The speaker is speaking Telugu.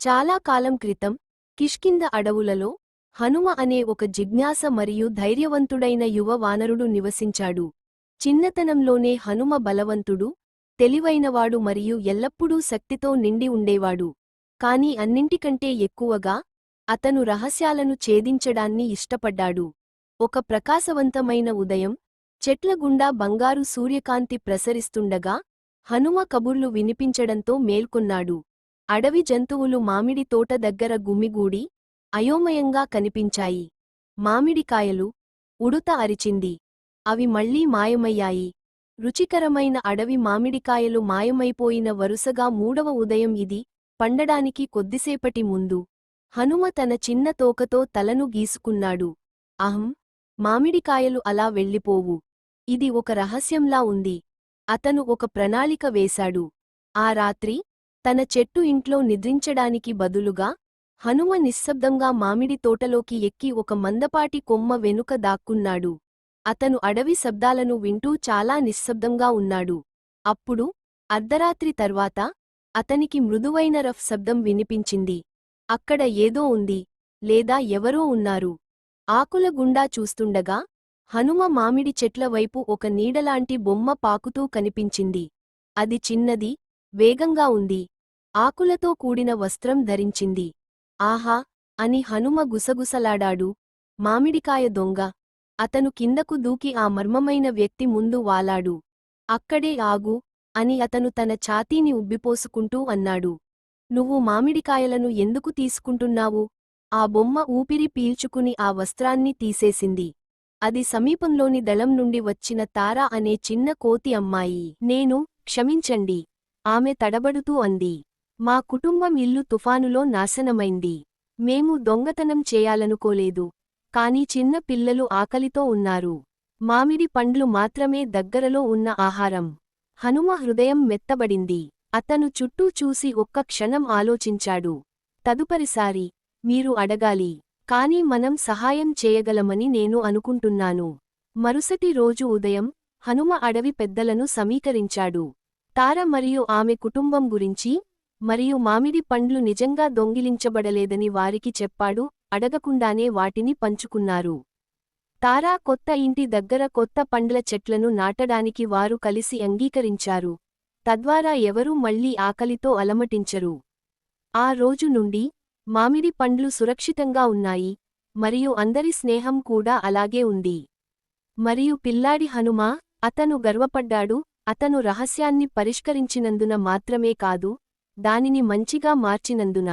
చాలా కాలం క్రితం కిష్కింద అడవులలో హనుమ అనే ఒక జిజ్ఞాస మరియు ధైర్యవంతుడైన యువ వానరుడు నివసించాడు. చిన్నతనంలోనే హనుమ బలవంతుడు తెలివైనవాడు మరియు ఎల్లప్పుడూ శక్తితో నిండి ఉండేవాడు. కాని అన్నింటికంటే ఎక్కువగా అతను రహస్యాలను ఛేదించడాన్ని ఇష్టపడ్డాడు. ఒక ప్రకాశవంతమైన ఉదయం చెట్ల గుండా బంగారు సూర్యకాంతి ప్రసరిస్తుండగా హనుమ కబుర్లు వినిపించడంతో మేల్కొన్నాడు. అడవి జంతువులు మామిడి తోట దగ్గర గుమిగూడి అయోమయంగా కనిపించాయి. మామిడికాయలు ఉడుత అరిచింది. అవి మళ్ళీ మాయమయ్యాయి. రుచికరమైన అడవి మామిడికాయలు మాయమైపోయిన వరుసగా మూడవ ఉదయం ఇది పండడానికి కొద్దిసేపటి ముందు. హనుమ తన చిన్న తోకతో తలను గీసుకున్నాడు. అహం మామిడికాయలు అలా వెళ్ళిపోవు. ఇది ఒక రహస్యంలా ఉంది. అతను ఒక ప్రణాళిక వేశాడు. ఆ రాత్రి తన చెట్టు ఇంట్లో నిద్రించడానికి బదులుగా హనుమ నిశ్శబ్దంగా మామిడి తోటలోకి ఎక్కి ఒక మందపాటి కొమ్మ వెనుక దాక్కున్నాడు. అతను అడవి శబ్దాలను వింటూ చాలా నిశ్శబ్దంగా ఉన్నాడు. అప్పుడు అర్ధరాత్రి తర్వాత అతనికి మృదువైన రఫ్ శబ్దం వినిపించింది. అక్కడ ఏదో ఉంది లేదా ఎవరో ఉన్నారు. ఆకుల గుండా చూస్తుండగా హనుమ మామిడి చెట్ల వైపు ఒక నీడలాంటి బొమ్మ పాకుతూ కనిపించింది. అది చిన్నది వేగంగా ఉంది. ఆకులతో కూడిన వస్త్రం ధరించింది. ఆహా! అని హనుమ గుసగుసలాడాడు. మామిడికాయ దొంగ. అతను కిందకు దూకి ఆ మర్మమైన వ్యక్తి ముందు వాలాడు. అక్కడే ఆగు! అని అతను తన ఛాతీని ఉబ్బిపోసుకుంటూ అన్నాడు. నువ్వు మామిడికాయలను ఎందుకు తీసుకుంటున్నావు? ఆ బొమ్మ ఊపిరి పీల్చుకుని ఆ వస్త్రాన్ని తీసేసింది. అది సమీపంలోని దళం నుండి వచ్చిన తారా అనే చిన్న కోతి అమ్మాయి. నేను క్షమించండి. ఆమె తడబడుతూ అంది. మా కుటుంబం ఇల్లు తుఫానులో నాశనమైంది. మేము దొంగతనం చేయాలనుకోలేదు. కాని చిన్న పిల్లలు ఆకలితో ఉన్నారు. మామిడి పండ్లు మాత్రమే దగ్గరలో ఉన్న ఆహారం. హనుమ హృదయం మెత్తబడింది. అతను చుట్టూ చూసి ఒక్క క్షణం ఆలోచించాడు. తదుపరిసారి మీరు అడగాలి. కాని మనం సహాయం చేయగలమని నేను అనుకుంటున్నాను. మరుసటి రోజు ఉదయం హనుమ అడవి పెద్దలను సమీకరించాడు. తార మరియు ఆమె కుటుంబం గురించి మరియు మామిడి పండ్లు నిజంగా దొంగిలించబడలేదని వారికి చెప్పాడు అడగకుండానే వాటిని పంచుకున్నారు. తారా కొత్త ఇంటి దగ్గర కొత్త పండ్ల చెట్లను నాటడానికి వారు కలిసి అంగీకరించారు. తద్వారా ఎవరూ మళ్ళీ ఆకలితో అలమటించరు. ఆ రోజు నుండి మామిడి పండ్లు సురక్షితంగా ఉన్నాయి మరియు అందరి స్నేహం కూడా అలాగే ఉంది. మరియు పిల్లాడి హనుమ అతను గర్వపడ్డాడు అతను రహస్యాన్ని పరిష్కరించినందున మాత్రమే కాదు దానిని మంచిగా మార్చినందున